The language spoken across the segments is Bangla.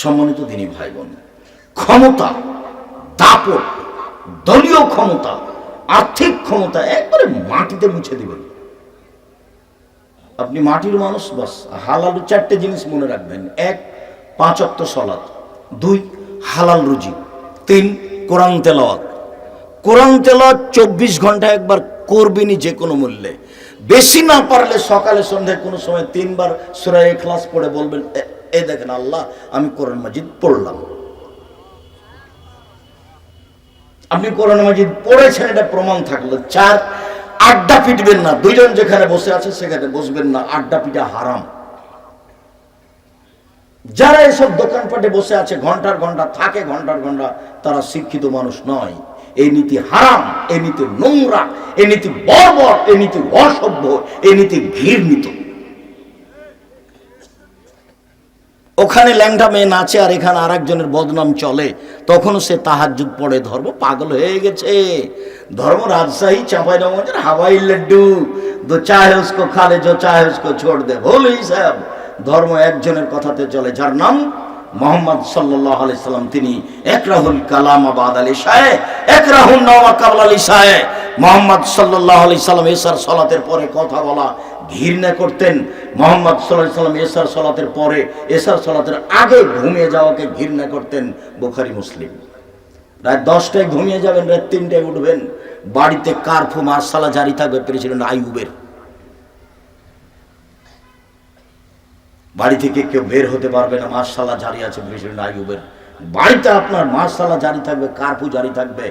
সম্মানিত দিনী ভাই বোন ক্ষমতা, দাপট, দলীয় ক্ষমতা, আর্থিক ক্ষমতা একবারে মাটিতে মুছে দিবেন। আপনি মাটির মানুষ, বাস, হালাল চারটে জিনিস মনে রাখবেন। এক, পাঁচ অক্ত সলাৎ। দুই, হালাল রুজি। তিন, কোরআন তেলাওয়াত। কোরআন তেলাওয়াত চব্বিশ ঘণ্টা একবার করবেনি যে কোনো মূল্যে। বেশি না পারলে সকালে সন্ধ্যায় কোনো সময় তিনবার সুরাই ক্লাস পড়ে বলবেন "এ- এই দেখেন আল্লাহ, আমি কোরআন মাজিদ পড়লাম। আপনি কোরআন মাজিদ পড়েছেন, এটা প্রমাণ থাকল। চার, আড্ডা পিটবেন না। দুইজন যেখানে বসে আছে, সেখানে বসবেন না। আড্ডা পিটা হারাম। যারা এসব দোকানপাটে বসে আছে, ঘণ্টার ঘণ্টা থাকে, ঘণ্টার ঘণ্টা তারা শিক্ষিত মানুষ নয়। এই নীতি হারাম, এই নীতি নোংরা, এই নীতি বর্বর, এই নীতি অসভ্য, এই নীতি ঘৃণিত। ওখানে ল্যাংটা মেয়ে নাচে আর এখানে আর একজনের বদনাম চলে, তখনও সে তাহার যুগ পড়ে, ধর্ম পাগল হয়ে গেছে। ধর্ম রাজশাহী চাঁপাইনগরের হাওয়াই লাড্ডু, দো চাহে উসকো খালে জো চাহে উসকো ছোড় দে, ভুল হিসাব। ধর্ম একজনের কথাতে চলে, যার নাম মোহাম্মদ সাল্লাহ আলি সাল্লাম। তিনি একরাহুল কালাম আবাদ আলী সাহে একরাহুল নওয়া কাবুল আলী সাহে মোহাম্মদ সাল্লাহ আলি সাল্লাম এসার সলাতের পরে কথা বলা ঘৃণা করতেন। মোহাম্মদ সাল্লাহ সাল্লাম এসার সলাতের পরে, এসার সলাতের আগে ঘুমিয়ে যাওয়াকে ঘৃণা করতেন বুখারি, মুসলিম। রাত দশটায় ঘুমিয়ে যাবেন, রাত তিনটায় উঠবেন। বাড়িতে কারফু, মার্শালা জারি থাকবে প্রেসিডেন্ট আইয়ুবের। বাড়ি থেকে কেউ বের হতে পারবে না, মার্শালা জারি আছে প্রেসিডেন্ট আইয়ুবের। বাড়িতে আপনার মার্শালা জারি থাকবে, কারফু জারি থাকবে।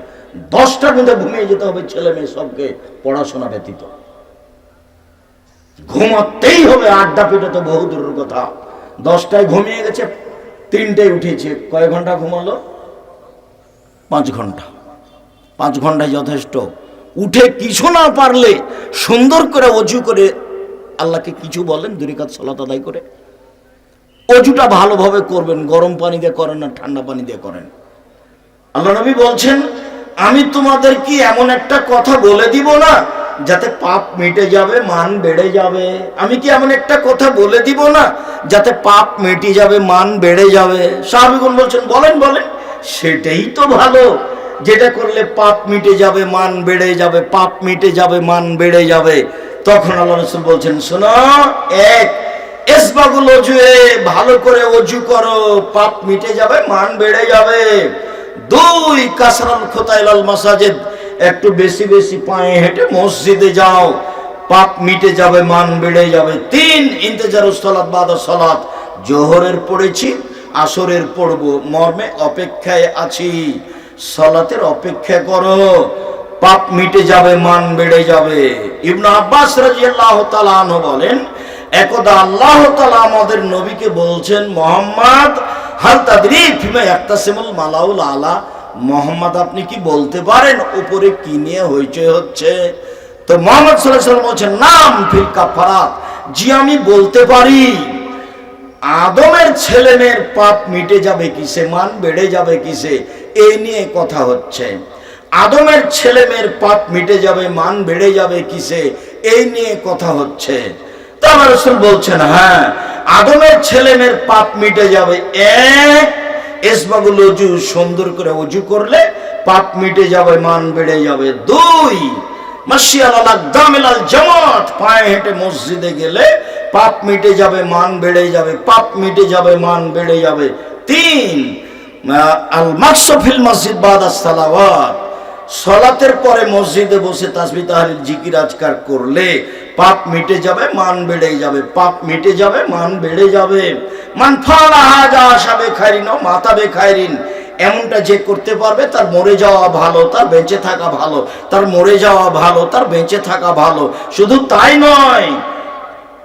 দশটার মধ্যে ঘুমিয়ে যেতে হবে, ছেলে মেয়ে সবকে পড়াশোনা ব্যতীত। ঘুমাতেই হবে, আড্ডা পিঠে তো বহু দূরের কথা। দশটায় ঘুমিয়ে গেছে, তিনটায় উঠেছে। কয় ঘণ্টা ঘুমালো? পাঁচ ঘণ্টা। পাঁচ ঘন্টায় যথেষ্ট। উঠে কিছু না পারলে সুন্দর করে অজু করে আল্লাহকে কিছু বলেন, দুরিকাত সলাত আদায় করে। অজুটা ভালোভাবে করবেন, গরম পানি দিয়ে করেন না, ঠান্ডা পানি দিয়ে করেন। আল্লাহ নবী বলছেন, আমি তোমাদের কি এমন একটা কথা বলে দিব না যাতে পাপ মিটে যাবে, মান বেড়ে যাবে। আমি কি এমন একটা কথা বলে দিব না? যাতে পাপ মিটে যাবে, মান বেড়ে যাবে। সাহাবিগুন বলছেন, বলেন বলেন। সেটাই তো ভালো। যেটা করলে পাপ মিটে যাবে, মান বেড়ে যাবে, পাপ মিটে যাবে, মান বেড়ে যাবে। তখন আল্লাহ রসুল বলছেন, শোনো, এক, এসবাগুল অজুয়ে ভালো করে অজু করো। পাপ মিটে যাবে, মান বেড়ে যাবে। দুই, কাসরাল খোতাইলাল মাসাজিদ একটু বেশি বেশি পায়ে হেঁটে মসজিদে যাও। পাপ মিটে যাবে, মান বেড়ে যাবে। তিন ইন্তেজার সলাৎ বাদ সলাৎ। জোহরের পড়েছি, আসরের পড়ব। মর্মে অপেক্ষায় আছি। সলাতের অপেক্ষা করো। পাপ মিটে যাবে, মান বেড়ে যাবে। ইবনু আব্বাস রাজিয়াল্লাহ তাআলা আনহু বলেন, একদা আল্লাহ তাআলা আমাদের নবীকে বলছেন, মোহাম্মদ, হাল ফিমা মালাউল আলা। মোহাম্মদ, আপনি কি বলতে পারেন? উপরে কি নিয়ে হইচই হচ্ছে? তো মোহাম্মদ ওয়াসাল্লাম বলছেন, নাম ফিল কাফারাত। জি, আমি বলতে পারি। আদমের ছেলে মেয়ের পাপ মিটে যাবে কিসে? মান বেড়ে যাবে কিসে? এই নিয়ে কথা হচ্ছে। আদমের ছেলে মেয়ের পাপ মিটে যাবে, মান বেড়ে যাবে কিসে? এই নিয়ে কথা হচ্ছে। তা আমার রসুল বলছেন হ্যাঁ আদমের ছেলে মেয়ের পাপ মিটে যাবে এক এসবাগুল অজু সুন্দর করে অজু করলে পাপ মিটে যাবে, মান বেড়ে যাবে। দুই পায়ে হেঁটে মসজিদে গেলে পাপ মিটে যাবে, মান বেড়ে যাবে, পাপ মিটে যাবে, মান বেড়ে যাবে। তিন আল মসজিদ বাদা সলাতের পরে মসজিদে বসে তাসবি তাহলিল জিকির আজকার করলে পাপ মিটে যাবে, মান বেড়ে যাবে। পাপ মিটে যাবে, মান বেড়ে যাবে। মান ফল হাজা আসাবে খাইরিন ও মাতা এমনটা যে করতে পারবে, তার মরে যাওয়া ভালো, তার বেঁচে থাকা ভালো, তার মরে যাওয়া ভালো, তার বেঁচে থাকা ভালো। শুধু তাই নয়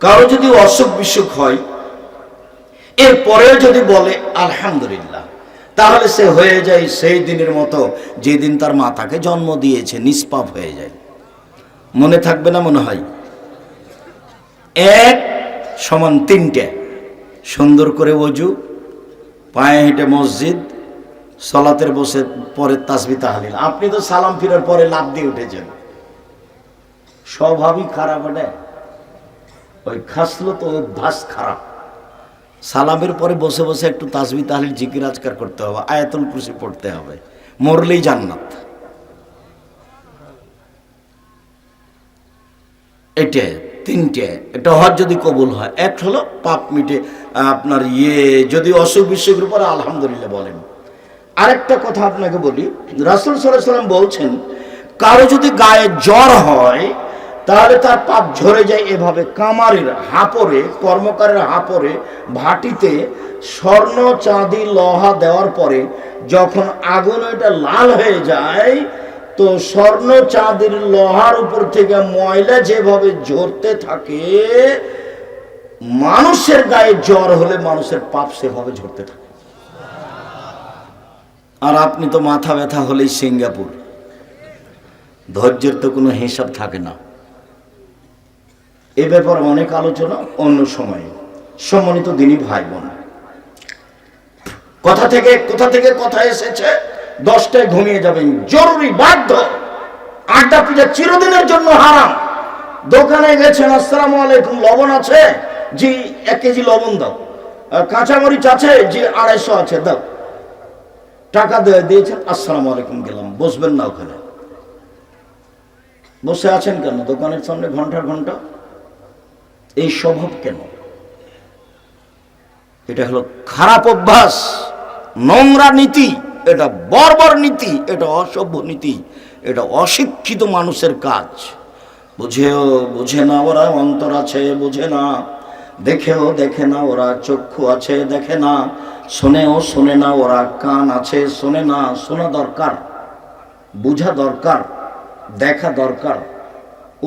কারও যদি অসুখ বিসুখ হয়, এরপরেও যদি বলে, আলহামদুলিল্লাহ, তাহলে সে হয়ে যায় সেই দিনের মতো, যেদিন তার মা তাকে জন্ম দিয়েছে, নিষ্পাপ হয়ে যায়। মনে থাকবে না, মনে হয়? এক সমান তিনটে। সুন্দর করে অজু, পায়ে হেঁটে মসজিদ, সলাতের বসে, পরে তাসবি তাহালিল। আপনি তো সালাম ফিরার পরে লাভ দিয়ে উঠেছেন। স্বভাবই খারাপ এটা ওই খাসলো তো অভ্যাস খারাপ। সালামের পরে বসে বসে একটু তাসবি, তাহলিল, জিকির, আজকার করতে হবে, আয়াতুল কুরসি পড়তে হবে, মরলেই জান্নাত। এটা তিনটে এটা হজ যদি কবুল হয়, এক হলো পাপ মিটে আপনার ইয়ে যদি অসুখ বিসুখের উপরে আলহামদুলিল্লাহ বলেন। আরেকটা কথা আপনাকে বলি, রাসুল সাল্লাহ সাল্লাম বলছেন, কারও যদি গায়ে জ্বর হয় তাহলে তার পাপ ঝরে যায় এভাবে। কামারের হাপরে, কর্মকারের হাপরে, ভাটিতে স্বর্ণ, চাঁদি, লোহা দেওয়ার পরে যখন আগুন এটা লাল হয়ে যায়, তো স্বর্ণ, চাঁদির লোহার উপর থেকে ময়লা যেভাবে ঝরতে থাকে, মানুষের গায়ে জ্বর হলে মানুষের পাপ সেভাবে ঝরতে থাকে। আর আপনি তো মাথা ব্যথা হলেই সিঙ্গাপুর। ধৈর্যের তো কোনো হিসাব থাকে না। এ ব্যাপারে অনেক আলোচনা, অন্য সময়ে। সম্মানিত দিনী ভাই বোন কথা থেকে, কোথা থেকে কথা এসেছে? দশটায় ঘুমিয়ে যাবেন। জরুরি বাধ্য। আড্ডা পিঠা চিরদিনের জন্য হারাম। দোকানে গেছেন, আসসালামু আলাইকুম, লবণ আছে? জি, এক কেজি লবণ দাও। কাঁচামরিচ আছে? জি, আড়াইশো আছে, দাও। টাকা দিয়ে দিয়েছেন, আসসালামু আলাইকুম গেলাম। বসবেন না ওখানে। বসে আছেন কেন? দোকানের সামনে ঘণ্টার ঘণ্টা। এই স্বভাব কেন? এটা হলো খারাপ অভ্যাস, নোংরা নীতি, এটা বর্বর নীতি, এটা অসভ্য নীতি, এটা অশিক্ষিত মানুষের কাজ। বুঝেও বুঝে না ওরা অন্তর আছে, বুঝে না। দেখেও দেখে না ওরা চক্ষু আছে, দেখে না। শোনেও শোনে না ওরা কান আছে, শোনে না। শোনা দরকার, বোঝা দরকার, দেখা দরকার।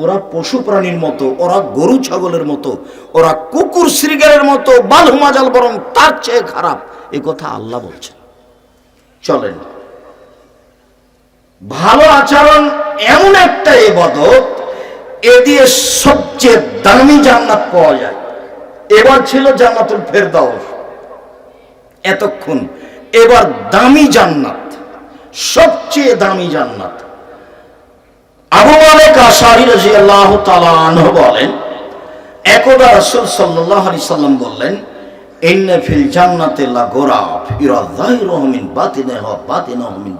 ওরা পশু প্রাণীর মতো, ওরা গরু ছাগলের মতো, ওরা কুকুর শ্রীগারের মতো বালহুমাজাল বরং তার চেয়ে খারাপ। এ কথা আল্লাহ বলছেন। চলেন। ভালো আচরণ এমন একটা এবাদত, এ দিয়ে সবচেয়ে দামি জান্নাত পাওয়া যায়। এবার ছিল জান্নাতুল ফেরদাউস। এতক্ষণ। এবার দামি জান্নাত। সবচেয়ে দামি জান্নাত। আবু মালিক আশারি বলেন, একদা রাসূল সাল্লাল্লাহু আলাইহি সাল্লাম বললেন, ইন্না ফিল জান্নাতি লা গোরাফ ইরা যাহিরুহু মিন বাতিনিহা বাতিনুহু মিন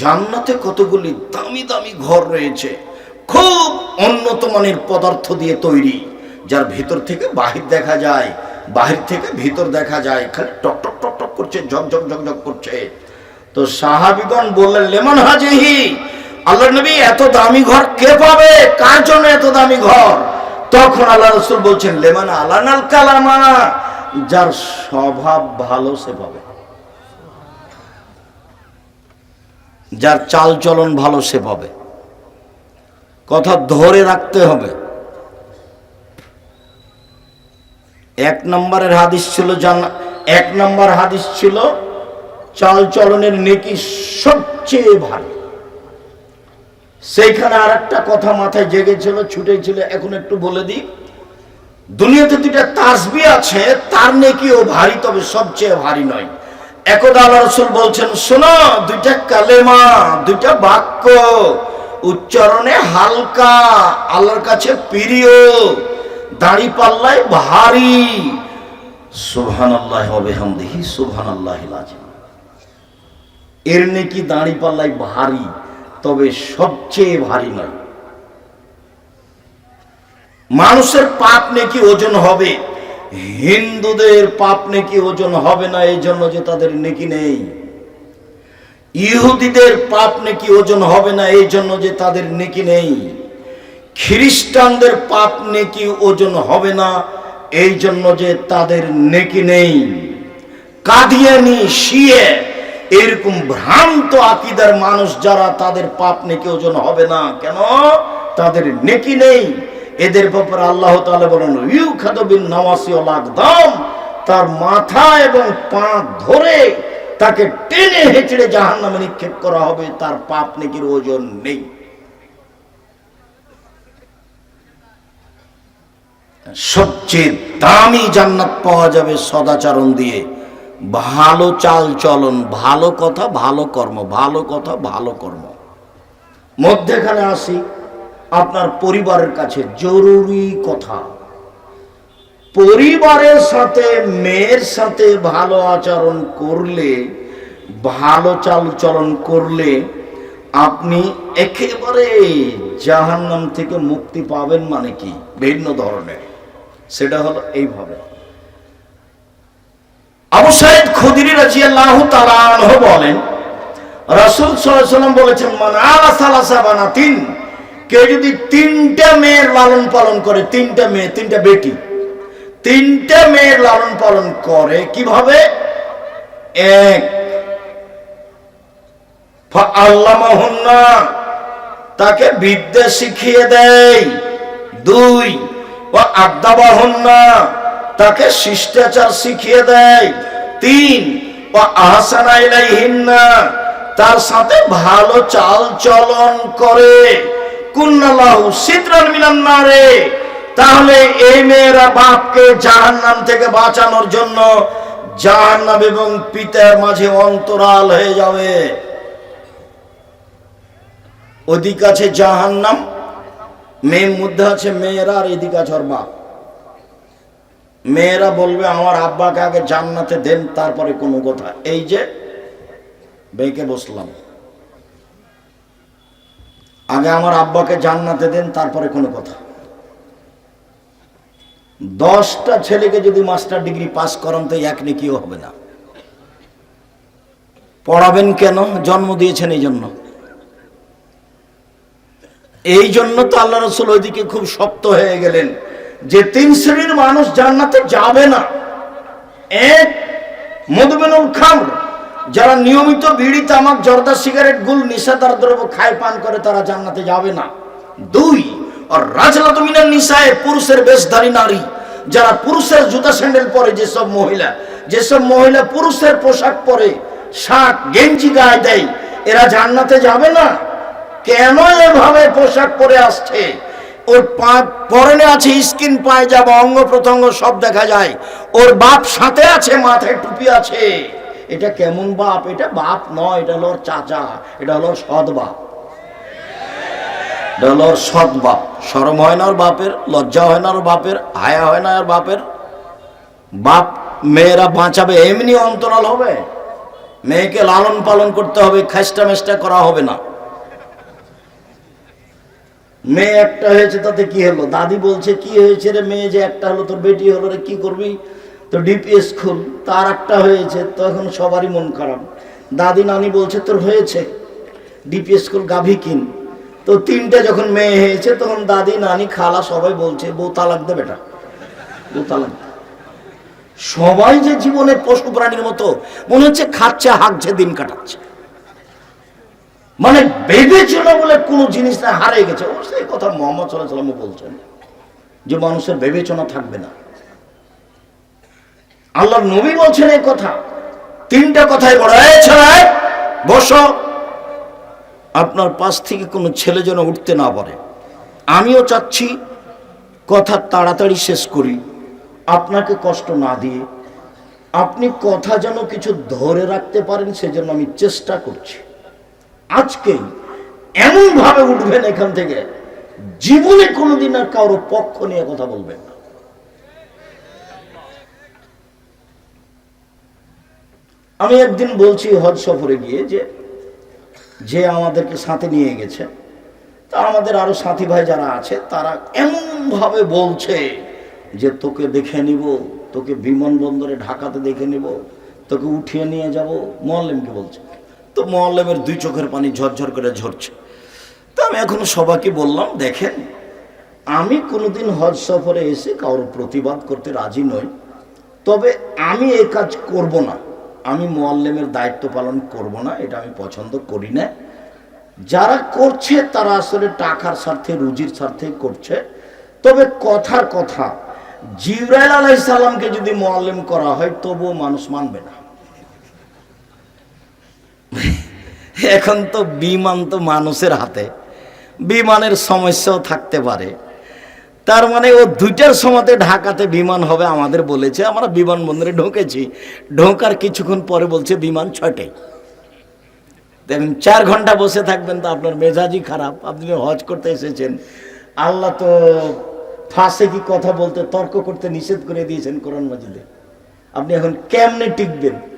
জান্নাতে কতগুলি দামি দামি ঘর রয়েছে, খুব উন্নত মানের পদার্থ দিয়ে তৈরি, যার ভিতর থেকে বাহির দেখা যায়, বাহির থেকে ভিতর দেখা যায়, খালি টক টক টক টক করছে ঝক ঝক ঝক ঝক করছে। তো সাহাবিগণ বললেন, লেমন হাজিহি? আল্লাহ নবী, এত দামি ঘর কে পাবে? কার জন্য এত দামি ঘর? তখন আল্লাহ রসুল বলছেন, লেমান আলানাল কালামা, যার স্বভাব ভালো সে পাবে। যার চাল চলন ভালো সে পাবে। কথা ধরে রাখতে হবে। এক নম্বরের হাদিস ছিল জান, এক নম্বর হাদিস ছিল, চাল চলনের নেকি সবচেয়ে ভালো। সেইখানে আর একটা কথা মাথায় জেগেছিল, ছুটেছিল, এখন একটু বলে দিই। দুনিয়াতে দুইটা তাসবি আছে, তার নেকিও ভারী, তবে সবচেয়ে ভারী নয়। একদা আল্লাহ বলছেন, শোনো, দুইটা কালেমা, দুইটা বাক্য, উচ্চারণে হালকা, আল্লাহর কাছে প্রিয়, দাড়ি পাল্লায় ভারী। সুবহান আল্লাহ হবে হামদিহি সুবহান আল্লাহ এর নেকি দাড়ি পাল্লায় ভারী। তবে সবচেয়ে ভারী নয়। মানুষের পাপ নাকি ওজন হবে, হিন্দুদের পাপ নেকি ওজন হবে না এই জন্য যে তাদের নেকি নেই। ইহুদিদের পাপ নেকি ওজন হবে না এই জন্য যে তাদের নেকি নেই। খ্রিস্টানদের পাপ নেকি ওজন হবে না এই জন্য যে তাদের নেকি নেই। কাদিয়ানি, শিয়ে এরকম ভ্রান্ত আকিদার মানুষ যারা, তাদের পাপ নেকি ওজন হবে না। কেন? তাদের নেকি নেই। এদের ব্যাপারে আল্লাহ তাআলা বলেন ইউ খাদবিন নামাসি দাম তার মাথা এবং পা ধরে তাকে টেনে হেঁচড়ে জাহান নামে নিক্ষেপ করা হবে। তার পাপ নেকির ওজন নেই। সবচেয়ে দামি জান্নাত পাওয়া যাবে সদাচরণ দিয়ে। ভালো চাল চলন, ভালো কথা, ভালো কর্ম, ভালো কথা, ভালো কর্ম। মধ্যেখানে আসি, আপনার পরিবারের কাছে জরুরি কথা। পরিবারের সাথে, মেয়ের সাথে ভালো আচরণ করলে, ভালো চাল চলন করলে, আপনি একেবারে জাহান্নাম থেকে মুক্তি পাবেন মানে কি? ভিন্ন ধরনের। সেটা হলো এইভাবে। সাইদ খুদিরি আনহু বলেন বলেছেন সালাসা বানাতিন কেউ যদি তিনটা মেয়ের লালন পালন করে, তিনটা মেয়ে, তিনটা বেটি, তিনটা মেয়ের লালন পালন করে কীভাবে? এক তাকে বিদ্যা শিখিয়ে দেয়। দুই ও আদাবাহুন্না, তাকে শিষ্টাচার শিখিয়ে দেয়। তিন তার সাথে ভালো চাল চলন করে। তাহলে এই মেয়েরা বাপকে জাহান্নাম থেকে বাঁচানোর জন্য জাহান্নাম এবং পিতার মাঝে অন্তরাল হয়ে যাবে। ওদিক আছে জাহান্নাম, মেয়ের মধ্যে আছে মেয়েরা আর এদিকে আছে ওর বাপ। মেয়েরা বলবে, আমার আব্বাকে আগে জান্নাতে দেন, তারপরে কোনো কথা। এই যে বেঁকে বসলাম। আগে আমার আব্বাকে জান্নাতে দেন, তারপরে কোনো কথা। দশটা ছেলেকে যদি মাস্টার ডিগ্রি পাস করান, তো এক নেকিও হবে না। পড়াবেন কেন? জন্ম দিয়েছেন এই জন্য। এই জন্য তো আল্লাহ রসুল ওইদিকে খুব শক্ত হয়ে গেলেন। যে তিন শ্রেণির মানুষ জান্নাতে যাবে না। এক মধুমেনুল খাম যারা নিয়মিত বিড়ি, তামাক, জর্দা, সিগারেট, গুল নিশাদার দ্রব্য খায়, পান করে, তারা জান্নাতে যাবে না। দুই আর রাজলাত নিশায় পুরুষের বেশধারী নারী, যারা পুরুষের জুতা স্যান্ডেল পরে, যেসব মহিলা যেসব মহিলা পুরুষের পোশাক পরে, শার্ট, গেঞ্জি গায়ে দেয়, এরা জান্নাতে যাবে না? কেন এভাবে পোশাক পরে আসছে? ওর পরনে আছে স্কিন পায়জামা অঙ্গ প্রত্যঙ্গ সব দেখা যায়। ওর বাপ সাথে আছে, মাথায় টুপি আছে। এটা কেমন বাপ? এটা বাপ নয়, এটা হলো চাচা, এটা হলো সৎ বাপ। এটা হলো সৎ সরম হয় না ওর বাপের, লজ্জা হয় না ওর বাপের, হায়া হয় না ওর বাপের। বাপ মেয়েরা বাঁচাবে, এমনি অন্তরাল হবে। মেয়েকে লালন পালন করতে হবে খাস্টা মেস্টা করা হবে না। মেয়ে একটা হয়েছে, তাতে কি হলো? দাদি বলছে, কি হয়েছে রে মেয়ে যে একটা হলো? তোর বেটি হলো রে, কি করবি? তো ডিপিএস খুল তার একটা হয়েছে, তখন সবারই মন খারাপ। দাদি নানি বলছে, তোর হয়েছে? ডিপিএস খুল গাভী কিন। তো তিনটে যখন মেয়ে হয়েছে, তখন দাদি, নানি, খালা সবাই বলছে, বউ তালাক দে বেটা, বউ তালাক সবাই যে জীবনে পশু প্রাণীর মতো, মনে হচ্ছে খাচ্ছে, হাঁকছে, দিন কাটাচ্ছে। মানে বিবেচনা বলে কোনো জিনিস না হারে গেছে। ও সেই কথা মোহাম্মদ সাল্লাহ বলছেন যে মানুষের বিবেচনা থাকবে না। আল্লাহ নবী বলছেন এই কথা। তিনটা কথাই বড় বসো। আপনার পাশ থেকে কোনো ছেলে যেন উঠতে না পারে। আমিও চাচ্ছি কথা তাড়াতাড়ি শেষ করি। আপনাকে কষ্ট না দিয়ে আপনি কথা যেন কিছু ধরে রাখতে পারেন, সেজন্য আমি চেষ্টা করছি। আজকেই এমন ভাবে উঠবেন এখান থেকে, জীবনে কোনোদিন আর কারও পক্ষ নিয়ে কথা বলবেন না। আমি একদিন বলছি হজ সফরে গিয়ে যে যে আমাদেরকে সাথে নিয়ে গেছে, তা আমাদের আরও সাথী ভাই যারা আছে, তারা এমনভাবে বলছে যে, তোকে দেখে নিব, তোকে বিমানবন্দরে ঢাকাতে দেখে নিব, তোকে উঠিয়ে নিয়ে যাব। মোয়াল্লেমকে বলছে। তো মোয়াল্লেমের দুই চোখের পানি ঝরঝর করে ঝরছে। তো আমি এখন সবাইকে বললাম, দেখেন, আমি কোনোদিন হজ সফরে এসে কারোর প্রতিবাদ করতে রাজি নই। তবে আমি এই কাজ করব না। আমি মোয়াল্লেমের দায়িত্ব পালন করব না, এটা আমি পছন্দ করি না। যারা করছে, তারা আসলে টাকার স্বার্থে, রুজির স্বার্থে করছে। তবে কথার কথা, জিব্রাইল আলাই সালামকে যদি মোয়াল্লেম করা হয়, তবুও মানুষ মানবে না। এখন তো বিমান তো মানুষের হাতে। বিমানের সমস্যাও থাকতে পারে। তার মানে ও দুইটার সময়তে ঢাকাতে বিমান হবে আমাদের বলেছে। আমরা বিমানবন্দরে ঢুকেছি। ঢোকার কিছুক্ষণ পরে বলছে বিমান ছয়টায়। দেখেন চার ঘণ্টা বসে থাকবেন তো আপনার মেজাজই খারাপ। আপনি হজ করতে এসেছেন, আল্লাহ তো ফাঁসে কি কথা বলতে তর্ক করতে নিষেধ করে দিয়েছেন কোরআন মাজিদে। আপনি এখন কেমনে টিকবেন?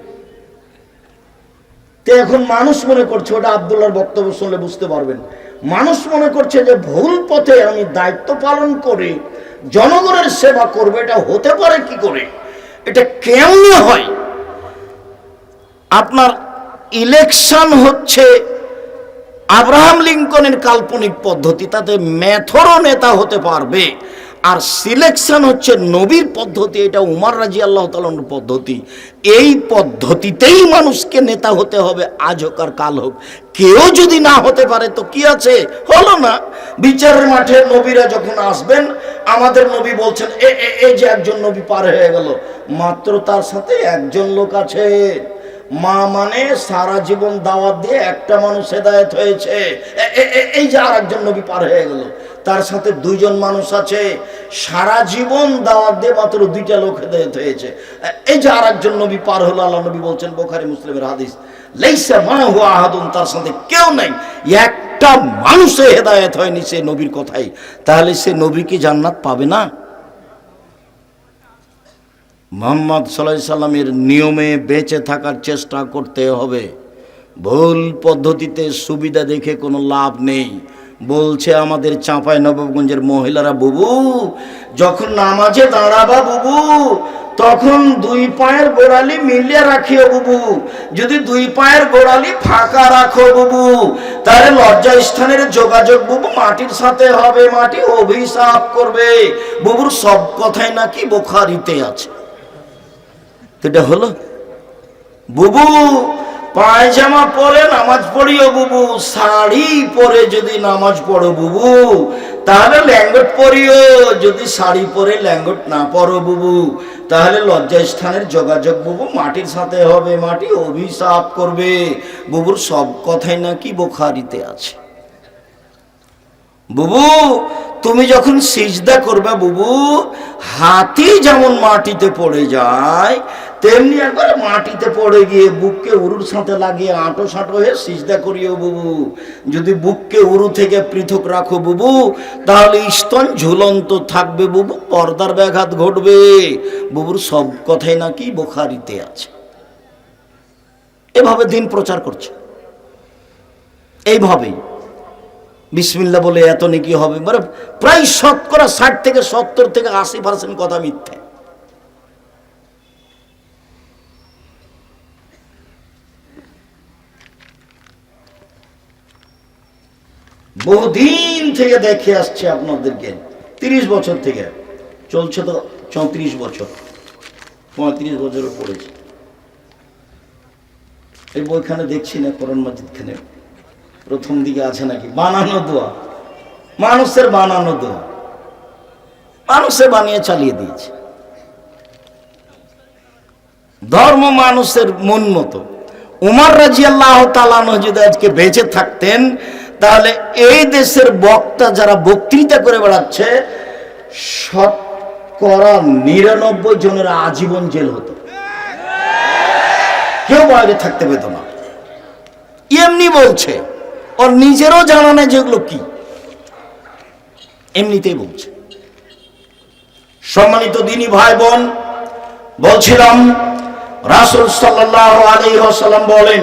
এখন মানুষ মনে করছে, ওটা আবদুল্লাহর বক্তব্য শুনলে বুঝতে পারবেন। মানুষ মনে করছে যে ভুল পথে আমি দায়িত্ব পালন করে জনগণের সেবা করবে, এটা হতে পারে কি করে? এটা কেমনে হয়? আপনার ইলেকশন হচ্ছে আব্রাহাম লিঙ্কনের কাল্পনিক পদ্ধতি, তাতে মেথরও নেতা হতে পারবে। আর সিলেকশন হচ্ছে নবীর পদ্ধতি, এটা উমার রাজি আল্লাহ তালন পদ্ধতি। এই পদ্ধতিতেই মানুষকে নেতা হতে হবে, আজ হোক আর কাল হোক। কেউ যদি না হতে পারে, তো কি আছে? হলো না। বিচারের মাঠে নবীরা যখন আসবেন, আমাদের নবী বলছেন, এ এই যে একজন নবী পার হয়ে গেল, মাত্র তার সাথে একজন লোক আছে। মা মানে সারা জীবন দাওয়াত দিয়ে একটা মানুষ হেদায়ত হয়েছে। এই যে আর একজন নবী পার হয়ে গেল। তার সাথে দুইজন মানুষ আছে। সারা জীবন দাওয়াত দিয়ে মাত্র দুইটা লোক হেদায়ত হয়েছে। এই যে আর একজন নবী পার হলো, আল্লাহ নবী বলছেন, বোখারি মুসলিমের হাদিস, লেইসা মা হুয়া আহাদুন তার সাথে কেউ নাই। একটা মানুষে হেদায়ত হয়নি সে নবীর কথাই তাহলে সে নবী কি জান্নাত পাবে না? মোহাম্মদ সাল্লাহ সাল্লামের নিয়মে বেঁচে থাকার চেষ্টা করতে হবে। ভুল পদ্ধতিতে সুবিধা দেখে কোনো লাভ নেই। বলছে আমাদের চাঁপাই নবাবগঞ্জের মহিলারা, বুবু, যখন নামাজে দাঁড়াবা বুবু, তখন দুই পায়ের গোড়ালি মিলিয়ে রাখিও বুবু। যদি দুই পায়ের গোড়ালি ফাঁকা রাখো বুবু, তাহলে লজ্জা স্থানের যোগাযোগ বুবু মাটির সাথে হবে, মাটি অভিশাপ করবে। বুবুর সব কথাই নাকি বোখারিতে আছে। এটা হলো? বুবু পায়জামা পরে নামাজ পড়িও বুবু, শাড়ি পরে যদি নামাজ পড়ো বুবু, তাহলে ল্যাঙ্গট পরিও যদি শাড়ি পরে ল্যাঙ্গট না পরো বুবু, তাহলে লজ্জা স্থানের যোগাযোগ বুবু মাটির সাথে হবে, মাটি অভিশাপ করবে। বুবুর সব কথাই নাকি বোখারিতে আছে। বুবু, তুমি যখন সিজদা করবে বুবু, হাতি যেমন মাটিতে পড়ে যায় তেমনি একবার মাটিতে পড়ে গিয়ে বুককে উরুর সাথে লাগিয়ে আঁটো সাঁটো হয়ে সিজদা করিও বুবু। যদি বুককে উরু থেকে পৃথক রাখো বুবু, তাহলে স্তন ঝুলন্ত থাকবে বুবু, পর্দার ব্যাঘাত ঘটবে। বুবুর সব কথাই নাকি বোখারিতে আছে। এভাবে দিন প্রচার করছে। এইভাবেই। বিসমিল্লা বলে এত নাকি হবে? মানে প্রায় শতকরা ষাট থেকে সত্তর থেকে আশি পার্সেন্ট কথা মিথ্যে। বহুদিন থেকে দেখে আসছে আপনাদেরকে। তিরিশ বছর থেকে। চলছে তো চৌত্রিশ বছর। পঁয়ত্রিশ বছরও পড়েছে। এই বইখানে দেখছি না করণ মাজিদখানে। প্রথম দিকে আছে নাকি? বানানো দোয়া। মানুষের বানানো দোয়া। মানুষে বানিয়ে চালিয়ে দিয়েছে। ধর্ম মানুষের মন মতো। উমর রাজি আল্লাহ তালানো যদি আজকে বেঁচে থাকতেন। তাহলে এই দেশের বক্তা যারা বক্তৃতা করে বেড়াচ্ছে শতকরা নিরানব্বই জনের আজীবন জেল হতো। কেউ বাইরে থাকতে পেত না। এমনি বলছে, ওর নিজেরও জানা নেই যেগুলো কি। এমনিতেই বলছে। সম্মানিত দিনী ভাই বোন বলছিলাম, রাসুল সাল্লাহ আলী বলেন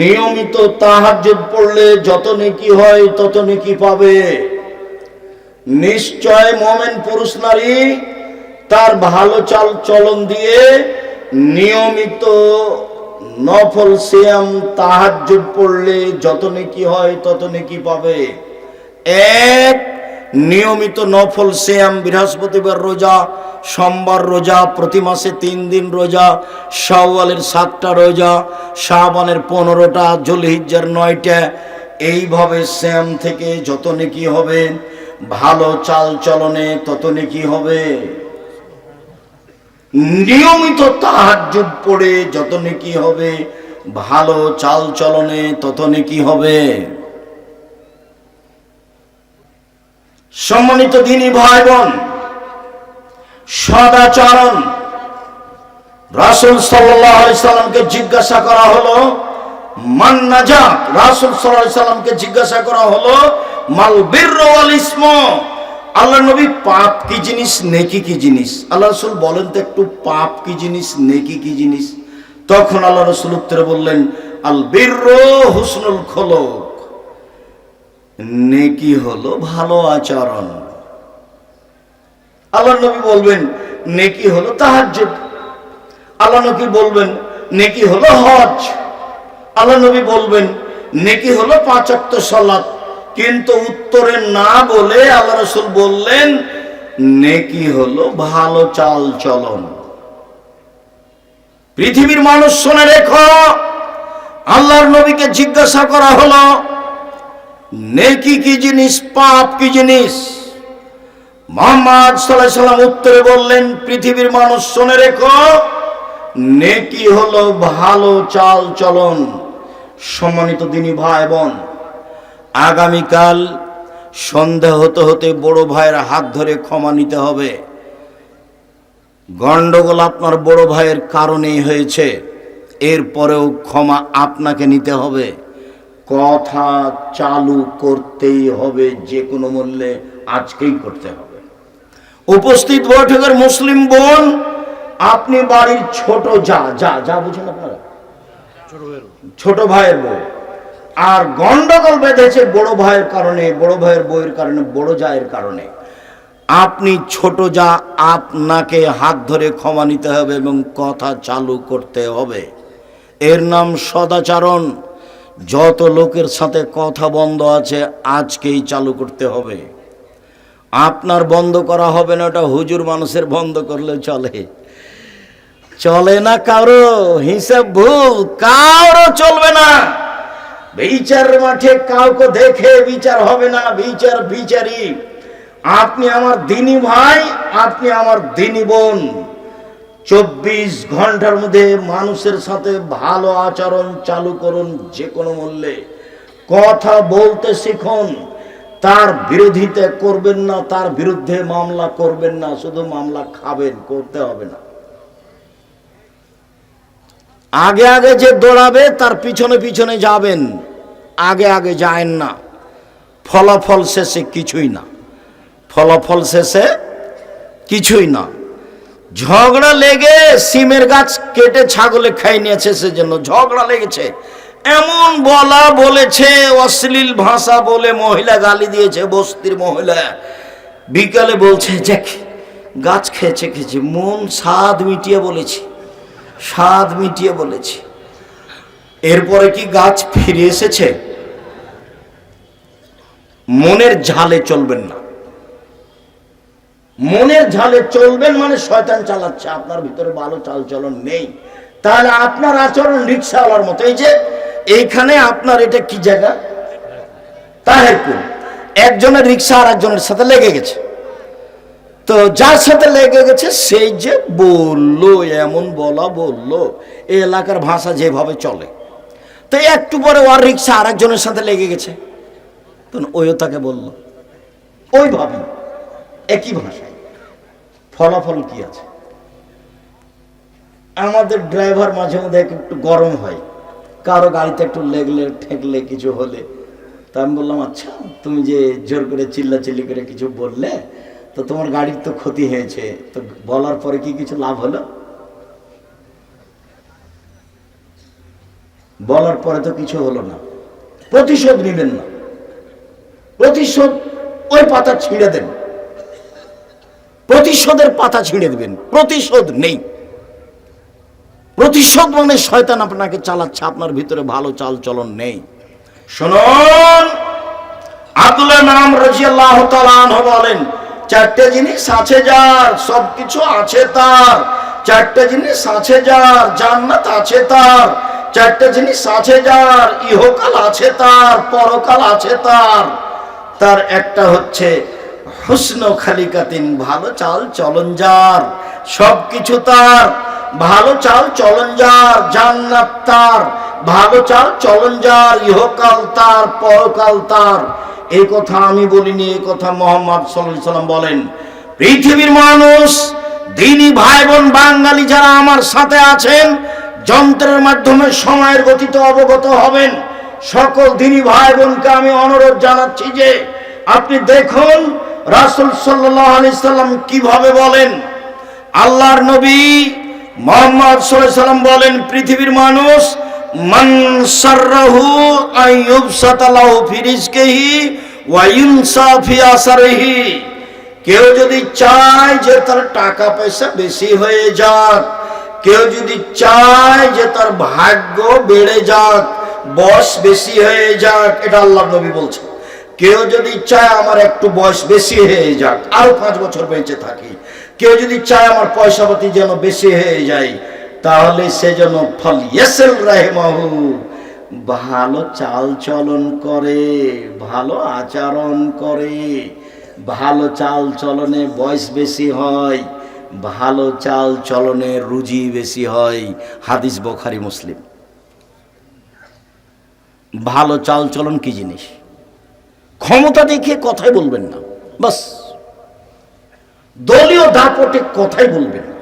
নিয়মিত তাহাজ্জুদ পড়লে যত নেকি হয় তত নেকি পাবে। নিশ্চয় মোমেন পুরুষ নারী তার ভালো চাল চলন দিয়ে নিয়মিত নফল সিয়াম তাহাজ্জুদ পড়লে যত নেকি হয় তত নেকি পাবে। এক নিয়মিত নফল শ্যাম বৃহস্পতিবার রোজা, সোমবার রোজা, প্রতি মাসে তিন দিন রোজা, শাওয়ালের সাতটা রোজা শাহবানের পনেরোটা, জলহিজ্জার নয়টা। এইভাবে শ্যাম থেকে যত নেকি হবে, ভালো চাল চলনে তত নেকি হবে। নিয়মিত তাহাজ্জুদ পড়ে যত নেকি হবে, ভালো চাল চলনে তত নেকি হবে। সম্মানিত দিনী ভাই বোন সদাচরণ রাসুল সাল্লামকে জিজ্ঞাসা করা হলো রাসুল সাল্লামকে জিজ্ঞাসা করা হলো আল্লাহ নবী, পাপ কি জিনিস, নেকি কি জিনিস? আল্লাহ রসুল বলেন তো একটু, পাপ কি জিনিস, নেকি কি জিনিস? তখন আল্লাহ রসুল উত্তরে বললেন, আল বীর হুসনুল খোলক। নেকি হলো ভালো আচরণ। আল্লাহ নবী বলবেন, নেকি হলো তাহাজ্জুদ। আল্লাহ নবী বলবেন, নেকি হলো হজ। আল্লাহ নবী বলবেন, নেকি হলো পাঁচাত্ত সালাত। কিন্তু উত্তরে না বলে আল্লাহ রসুল বললেন, নেকি হলো ভালো চাল চলন পৃথিবীর মানুষ শুনে রেখো, আল্লাহর নবীকে জিজ্ঞাসা করা হলো নেকি কি জিনিস, পাপ কি জিনিস? মোহাম্মদ সাল্লাহ সাল্লাম উত্তরে বললেন, পৃথিবীর মানুষ শুনে রেখো, নেকি হলো ভালো চাল চলন, সম্মানিত দিনী ভাই বোন। আগামীকাল সন্ধ্যা হতে হতে বড় ভাইয়ের হাত ধরে ক্ষমা নিতে হবে। গন্ডগোল আপনার বড় ভাইয়ের কারণেই হয়েছে, এরপরেও ক্ষমা আপনাকে নিতে হবে। কথা চালু করতেই হবে যে কোনো মূল্যে আজকেই করতে হবে। উপস্থিত বৈঠকের মুসলিম বোন আপনি বাড়ির ছোট যা যা যা বুঝেন আপনারা? ছোট ভাইয়ের বউ। আর গন্ডগোল বেঁধেছে বড় ভাইয়ের কারণে বড় ভাইয়ের বউয়ের কারণে বড় জায়ের কারণে। আপনি ছোট যা আপনাকে হাত ধরে ক্ষমা নিতে হবে এবং কথা চালু করতে হবে। এর নাম সদাচারণ। যত লোকের সাথে কথা বন্ধ আছে, আজকেই চালু করতে হবে। আপনার বন্ধ করা হবে না, ওটা হুজুর মানুষের বন্ধ করলে চলে। চলে না কারও হিসাব ভুল, কারও চলবে না। বিচার মাঠে কাউকে দেখে বিচার হবে না, বিচার বিচারি আপনি আমার দিনী ভাই, আপনি আমার দিনী বোন। চব্বিশ ঘণ্টার মধ্যে মানুষের সাথে ভালো আচরণ চালু করুন যে কোনো মূল্যে। কথা বলতে শিখুন, তার বিরোধিতা করবেন না, তার বিরুদ্ধে মামলা করবেন না, শুধু মামলা খাবেন, করতে হবে না। আগে আগে যে দৌড়াবে, তার পিছনে পিছনে যাবেন, আগে আগে যায়েন না। ফলাফল শেষে কিছুই না। ফলাফল শেষে কিছুই না। ঝগড়া লেগে সিমের গাছ কেটে ছাগলে খাই নিয়েছে, সেজন্য ঝগড়া লেগেছে। এমন বলা বলেছে, অশ্লীল ভাষা বলে মহিলা গালি দিয়েছে, বস্তির মহিলা। বিকালে বলছে, দেখ, গাছ খেয়েছে খেয়েছে মন স্বাদ মিটিয়ে বলেছি, স্বাদ মিটিয়ে বলেছি। এরপরে কি গাছ ফিরে এসেছে? মনের ঝালে চলবেন না। মনের ঝালে চলবেন মানে শয়তান চালাচ্ছে, আপনার ভিতরে ভালো চালচলন নেই। তাহলে আপনার আচরণ রিক্সাওয়ালার মতো। এই যে, এইখানে আপনার এটা কি জায়গা? তাহেরপুর। একজনের রিক্সা আর একজনের সাথে লেগে গেছে। তো যার সাথে লেগে গেছে, সেই যে বলল, এমন বলা বলল, এই এলাকার ভাষা যেভাবে চলে। তো একটু পরে ওর রিক্সা আর একজনের সাথে লেগে গেছে। তখন ওইও তাকে বলল। ওইভাবে একই ভাষায়। ফলাফল কি আছে? আমাদের ড্রাইভার মাঝে মধ্যে একটু গরম হয়। কারও গাড়িতে একটু লেগলে, ঠেকলে কিছু হলে। তা আমি বললাম আচ্ছা তুমি যে জোর করে চিল্লা চিল্লি করে কিছু বললে, তো তোমার গাড়ির তো ক্ষতি হয়েছে। তো বলার পরে কি কিছু লাভ হলো? বলার পরে তো কিছু হলো না। প্রতিশোধ নিবেন না। প্রতিশোধ ওই পাতা ছিঁড়ে দেন। প্রতিশোধের পাতা ছিঁড়ে দিবেন। প্রতিশোধ নেই। প্রতিশোধ মানে শয়তান আপনাকে চালাচ্ছে, আপনার ভিতরে ভালো চাল চলন নেই। শুনুন, আব্দুল্লাহ নাম রাজিয়াল্লাহ বলেন, চারটে জিনিস আছে যার, সবকিছু আছে তার। চারটে জিনিস আছে যার, জান্নাত আছে তার। চারটে জিনিস আছে যার, ইহকাল আছে তার, পরকাল আছে তার। তার একটা হচ্ছে হুসন খালিকাতিন ভালো চাল চলন যার সবকিছু তার। ভালো চাল চলন যার জান্নাত তার। ভালো চাল চলন যার ইহকাল তার, পরকাল তার। এই কথা আমি বলিনি এই কথা মোহাম্মদ সাল্লাম বলেন। পৃথিবীর মানুষ, দিনী ভাই বোন বাঙালি যারা আমার সাথে আছেন, যন্ত্রের মাধ্যমে সময়ের গতিতে অবগত হবেন। সকল দিনী ভাই বোনকে আমি অনুরোধ জানাচ্ছি যে, আপনি দেখুন রাসুল সাল্লাম কীভাবে বলেন? আল্লাহর নবী মোহাম্মদ সাল্লাম বলেন, পৃথিবীর মানুষ, মান কেউ যদি চায় যে তার টাকা পয়সা বেশি হয়ে যাক, কেউ যদি চায় যে তার ভাগ্য বেড়ে যাক বস বেশি হয়ে যাক, এটা আল্লাহ নবী বলছে কেউ যদি চায় আমার একটু বয়স বেশি হয়ে যাক, আরও পাঁচ বছর বেঁচে থাকি, কেউ যদি চায় আমার পয়সা পাতি যেন বেশি হয়ে যায়, তাহলে সে যেন ফল ইয়েসেল রাহেমাহু, ভালো চাল চলন করে, ভালো আচরণ করে, ভালো চাল চলনে বয়স বেশি হয়, ভালো চাল চলনে রুজি বেশি হয়, হাদিস বোখারি মুসলিম। ভালো চাল চলন কি জিনিস? ক্ষমতা দেখিয়ে কথাই বলবেন না। বাস। দলীয় দাপটে কথাই বলবেন না।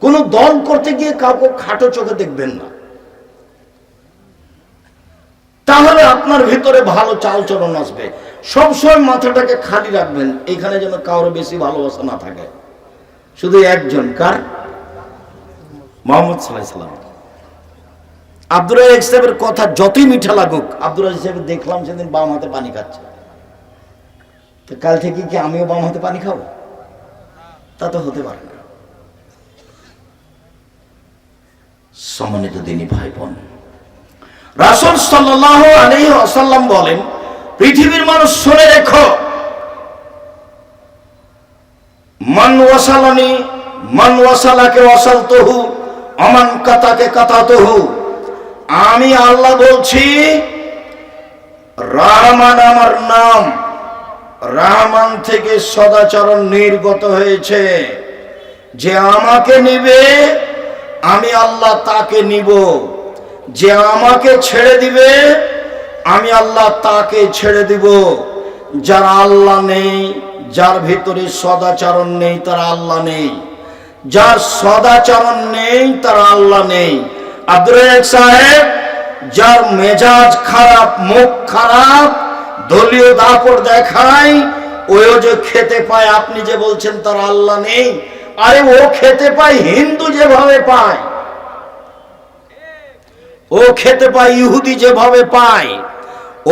কোন দল করতে গিয়ে কাউকে খাটো চোখে দেখবেন না। তাহলে আপনার ভিতরে ভালো চাল চলন আসবে। সবসময় মাথাটাকে খালি রাখবেন, এখানে যেন কারও বেশি ভালোবাসা না থাকে। শুধু একজন, কার? মোহাম্মদ সাল্লাম। সাহেবের কথা যতই মিঠা লাগুক রাজাক সাহেব দেখলাম সেদিন বাম হাতে পানি খাচ্ছে। তো কাল থেকে কি আমিও বাম হাতে পানি খাব? তা তো হতে পারে না। সম্মানিত দিনী ভাই বোন রাসুল সাল্লাহ আলী আসাল্লাম বলেন, পৃথিবীর মানুষ শুনে রেখো, মান ওয়াসালানি, মান ওয়াসালাকে ওয়াসাল তহু অমান কাতাকে কাতা তহু আমি আল্লাহ বলছি রহমান আমার নাম। রহমান থেকে সদাচরণ নির্গত হয়েছে। যে আমাকে নিবে, আমি আল্লাহ তাকে নিব। যে আমাকে ছেড়ে দিবে, আমি আল্লাহ তাকে ছেড়ে দিব। যার আল্লাহ নেই, যার ভিতরে সদাচরণ নেই, তার আল্লাহ নেই। যার সদাচরণ নেই, তার আল্লাহ নেই। আব্দুল সাহেব, যার মেজাজ খারাপ, মুখ খারাপ দলীয় দাপট দেখায় ওও যে খেতে পায়, আপনি যে বলছেন তার আল্লাহ নেই। আরে ও খেতে পায়, হিন্দু যেভাবে পায়, ও খেতে পায়, ইহুদি যেভাবে পায়,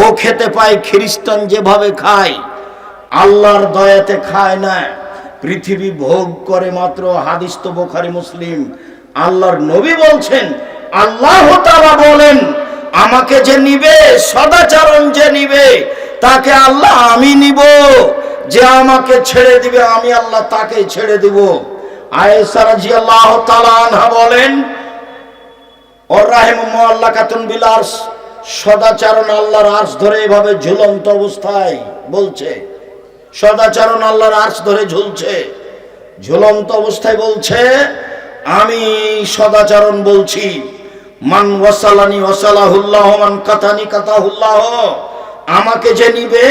ও খেতে পায়, খ্রিস্টান যেভাবে খায়, আল্লাহর দয়াতে খায় না। পৃথিবী ভোগ করে মাত্র, হাদিস তো বোখারি, মুসলিম। আল্লাহর নবী বলছেন, আল্লাহ তারা বলেন, আমাকে যে নিবে, সদাচরণ যে নিবে তাকে আল্লাহ আমি নিব। যে আমাকে ছেড়ে দিবে, আমি আল্লাহ তাকে ছেড়ে দিব। আল্লাহ ধরে ঝুলন্ত অবস্থায় বলছে। সদাচরণ আল্লাহর ধরে ঝুলছে। ঝুলন্ত অবস্থায় বলছে, আমি সদাচরণ বলছি, মান ওয়াসালানি ওয়াসালাহুল্লাহ, মান কাতানি কাতাহুল্লাহ। আমাকে যে নিবে